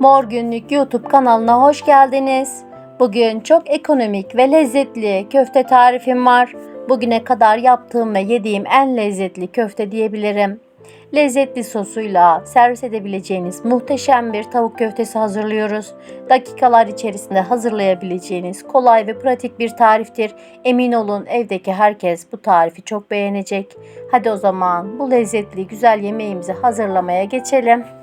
Mor Günlük YouTube kanalına hoş geldiniz. Bugün çok ekonomik ve lezzetli köfte tarifim var. Bugüne kadar yaptığım ve yediğim en lezzetli köfte diyebilirim. Lezzetli sosuyla servis edebileceğiniz muhteşem bir tavuk köftesi hazırlıyoruz. Dakikalar içerisinde hazırlayabileceğiniz kolay ve pratik bir tariftir. Emin olun evdeki herkes bu tarifi çok beğenecek. Hadi o zaman bu lezzetli güzel yemeğimizi hazırlamaya geçelim.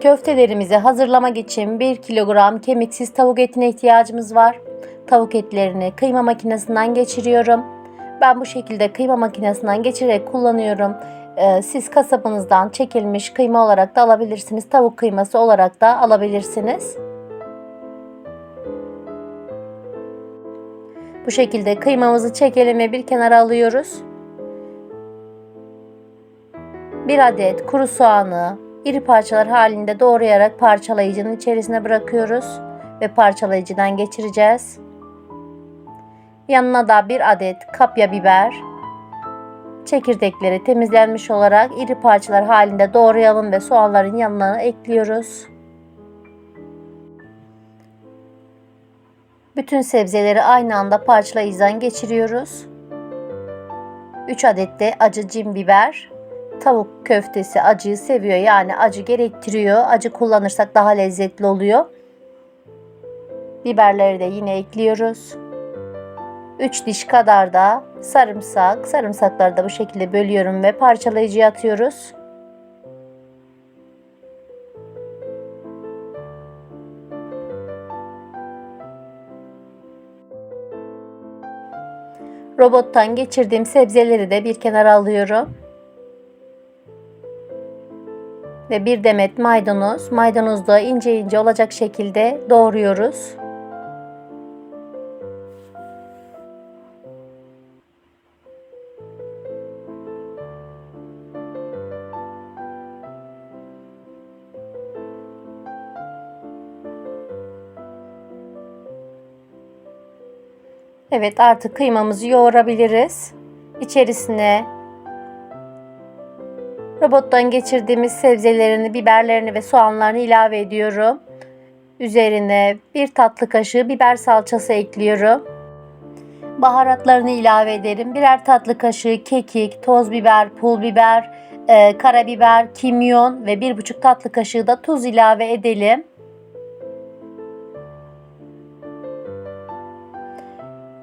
Köftelerimizi hazırlamak için 1 kilogram kemiksiz tavuk etine ihtiyacımız var. Tavuk etlerini kıyma makinesinden geçiriyorum. Ben bu şekilde kıyma makinesinden geçirerek kullanıyorum. Ee, siz kasabınızdan çekilmiş kıyma olarak da alabilirsiniz. Tavuk kıyması olarak da alabilirsiniz. Bu şekilde kıymamızı çekelim ve bir kenara alıyoruz. Bir adet kuru soğanı iri parçalar halinde doğrayarak parçalayıcının içerisine bırakıyoruz ve parçalayıcıdan geçireceğiz. Yanına da bir adet kapya biber, çekirdekleri temizlenmiş olarak iri parçalar halinde doğrayalım ve soğanların yanına ekliyoruz. Bütün sebzeleri aynı anda parçalayıcıdan geçiriyoruz. 3 adet de acı cin biber. Tavuk köftesi acıyı seviyor yani acı gerektiriyor. Acı kullanırsak daha lezzetli oluyor. Biberleri de yine ekliyoruz. 3 diş kadar da sarımsak. Sarımsakları da bu şekilde bölüyorum ve parçalayıcıya atıyoruz. Robottan geçirdiğim sebzeleri de bir kenara alıyorum. Ve bir demet maydanoz. Maydanozu da ince ince olacak şekilde doğruyoruz. Evet artık kıymamızı yoğurabiliriz. İçerisine robottan geçirdiğimiz sebzelerini, biberlerini ve soğanlarını ilave ediyorum. Üzerine bir tatlı kaşığı biber salçası ekliyorum. Baharatlarını ilave ederim. Birer tatlı kaşığı kekik, toz biber, pul biber, e, karabiber, kimyon ve bir buçuk tatlı kaşığı da tuz ilave edelim.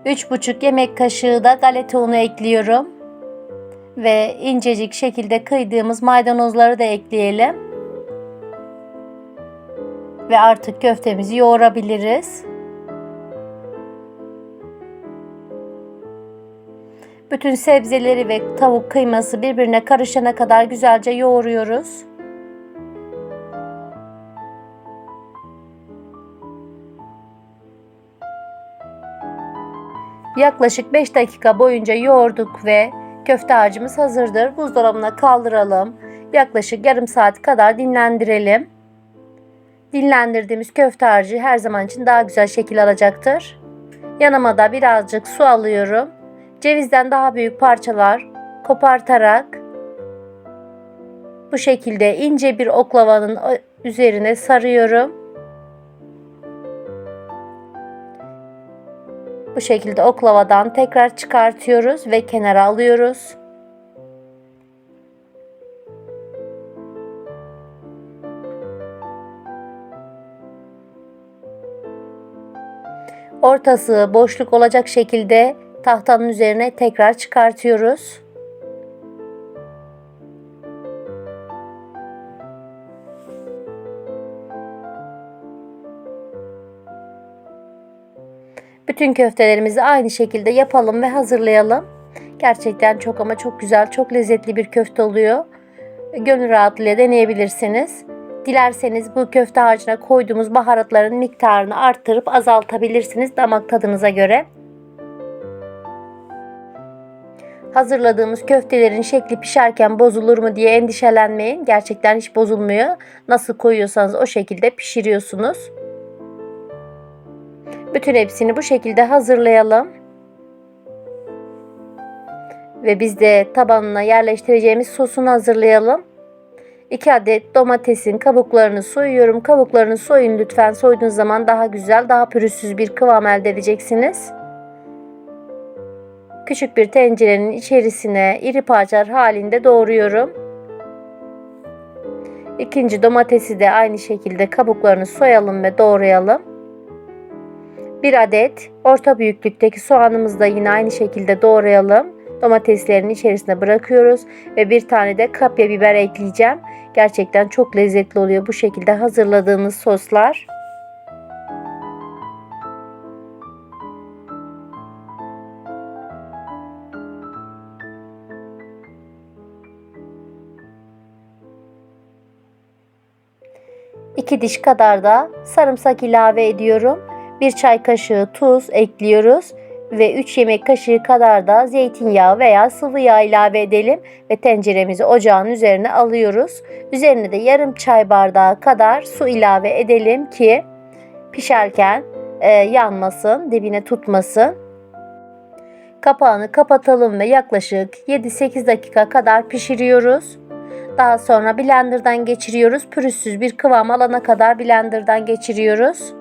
Üç buçuk yemek kaşığı da galeta unu ekliyorum. Ve incecik şekilde kıydığımız maydanozları da ekleyelim. Ve artık köftemizi yoğurabiliriz. Bütün sebzeleri ve tavuk kıyması birbirine karışana kadar güzelce yoğuruyoruz. Yaklaşık 5 dakika boyunca yoğurduk ve köfte harcımız hazırdır. Buzdolabına kaldıralım. Yaklaşık yarım saat kadar dinlendirelim. Dinlendirdiğimiz köfte harcı her zaman için daha güzel şekil alacaktır. Yanıma da birazcık su alıyorum. Cevizden daha büyük parçalar kopartarak bu şekilde ince bir oklavanın üzerine sarıyorum. Bu şekilde oklavadan tekrar çıkartıyoruz ve kenara alıyoruz. Ortası boşluk olacak şekilde tahtanın üzerine tekrar çıkartıyoruz. Bütün köftelerimizi aynı şekilde yapalım ve hazırlayalım. Gerçekten çok ama çok güzel, çok lezzetli bir köfte oluyor. Gönül rahatlığıyla deneyebilirsiniz. Dilerseniz bu köfte harcına koyduğumuz baharatların miktarını arttırıp azaltabilirsiniz damak tadınıza göre. Hazırladığımız köftelerin şekli pişerken bozulur mu diye endişelenmeyin. Gerçekten hiç bozulmuyor. Nasıl koyuyorsanız o şekilde pişiriyorsunuz. Bütün hepsini bu şekilde hazırlayalım. Ve biz de tabanına yerleştireceğimiz sosunu hazırlayalım. 2 adet domatesin kabuklarını soyuyorum. Kabuklarını soyun lütfen. Soyduğunuz zaman daha güzel, daha pürüzsüz bir kıvam elde edeceksiniz. Küçük bir tencerenin içerisine iri parçalar halinde doğruyorum. İkinci domatesi de aynı şekilde kabuklarını soyalım ve doğrayalım. Bir adet orta büyüklükteki soğanımızı da yine aynı şekilde doğrayalım. Domateslerin içerisine bırakıyoruz ve bir tane de kapya biber ekleyeceğim. Gerçekten çok lezzetli oluyor bu şekilde hazırladığınız soslar. İki diş kadar da sarımsak ilave ediyorum. Bir çay kaşığı tuz ekliyoruz ve 3 yemek kaşığı kadar da zeytinyağı veya sıvı yağ ilave edelim ve tenceremizi ocağın üzerine alıyoruz. Üzerine de yarım çay bardağı kadar su ilave edelim ki pişerken e, yanmasın, dibine tutmasın. Kapağını kapatalım ve yaklaşık 7-8 dakika kadar pişiriyoruz. Daha sonra blenderdan geçiriyoruz. Pürüzsüz bir kıvam alana kadar blenderdan geçiriyoruz.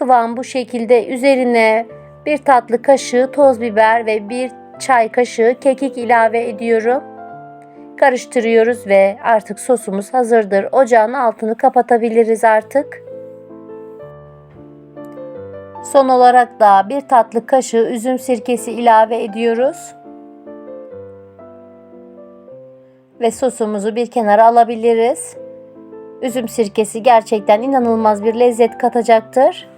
Kıvam bu şekilde üzerine bir tatlı kaşığı toz biber ve bir çay kaşığı kekik ilave ediyorum. Karıştırıyoruz ve artık sosumuz hazırdır. Ocağın altını kapatabiliriz artık. Son olarak da bir tatlı kaşığı üzüm sirkesi ilave ediyoruz. Ve sosumuzu bir kenara alabiliriz. Üzüm sirkesi gerçekten inanılmaz bir lezzet katacaktır.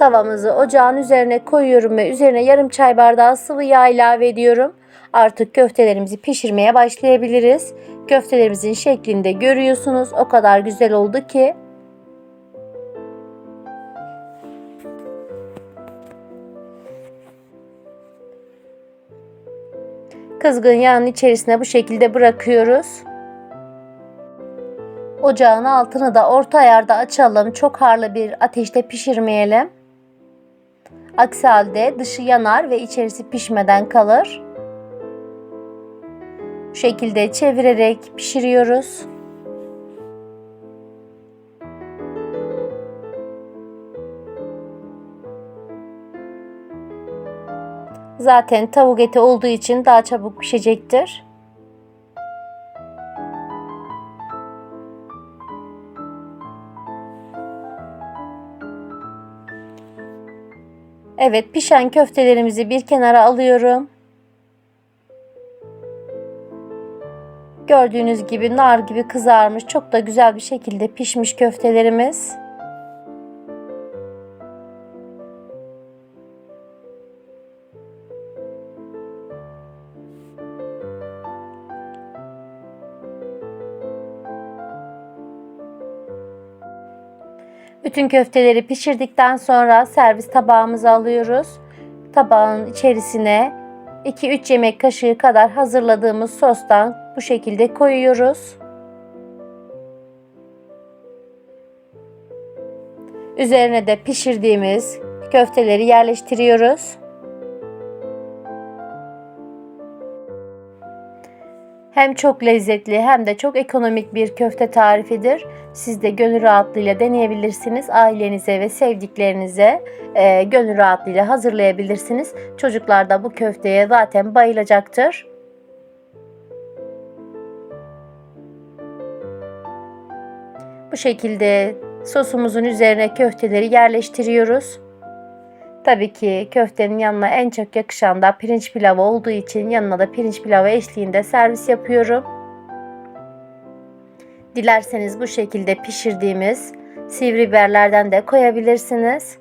Tavamızı ocağın üzerine koyuyorum ve üzerine yarım çay bardağı sıvı yağ ilave ediyorum. Artık köftelerimizi pişirmeye başlayabiliriz. Köftelerimizin şeklinde görüyorsunuz. O kadar güzel oldu ki. Kızgın yağın içerisine bu şekilde bırakıyoruz. Ocağın altını da orta ayarda açalım. Çok harlı bir ateşte pişirmeyelim. Aksi halde dışı yanar ve içerisi pişmeden kalır. Bu şekilde çevirerek pişiriyoruz. Zaten tavuk eti olduğu için daha çabuk pişecektir. Evet pişen köftelerimizi bir kenara alıyorum. Gördüğünüz gibi nar gibi kızarmış çok da güzel bir şekilde pişmiş köftelerimiz. Bütün köfteleri pişirdikten sonra servis tabağımıza alıyoruz. Tabağın içerisine 2-3 yemek kaşığı kadar hazırladığımız sostan bu şekilde koyuyoruz. Üzerine de pişirdiğimiz köfteleri yerleştiriyoruz. Hem çok lezzetli hem de çok ekonomik bir köfte tarifidir. Siz de gönül rahatlığıyla deneyebilirsiniz. Ailenize ve sevdiklerinize e, gönül rahatlığıyla hazırlayabilirsiniz. Çocuklar da bu köfteye zaten bayılacaktır. Bu şekilde sosumuzun üzerine köfteleri yerleştiriyoruz. Tabii ki köftenin yanına en çok yakışan da pirinç pilavı olduğu için yanına da pirinç pilavı eşliğinde servis yapıyorum. Dilerseniz bu şekilde pişirdiğimiz sivri biberlerden de koyabilirsiniz.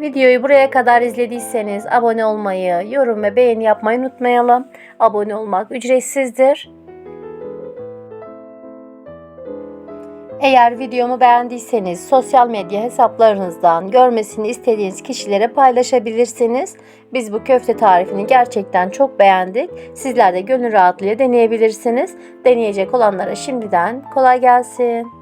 Videoyu buraya kadar izlediyseniz abone olmayı, yorum ve beğeni yapmayı unutmayalım. Abone olmak ücretsizdir. Eğer videomu beğendiyseniz sosyal medya hesaplarınızdan görmesini istediğiniz kişilere paylaşabilirsiniz. Biz bu köfte tarifini gerçekten çok beğendik. Sizler de gönül rahatlığıyla deneyebilirsiniz. Deneyecek olanlara şimdiden kolay gelsin.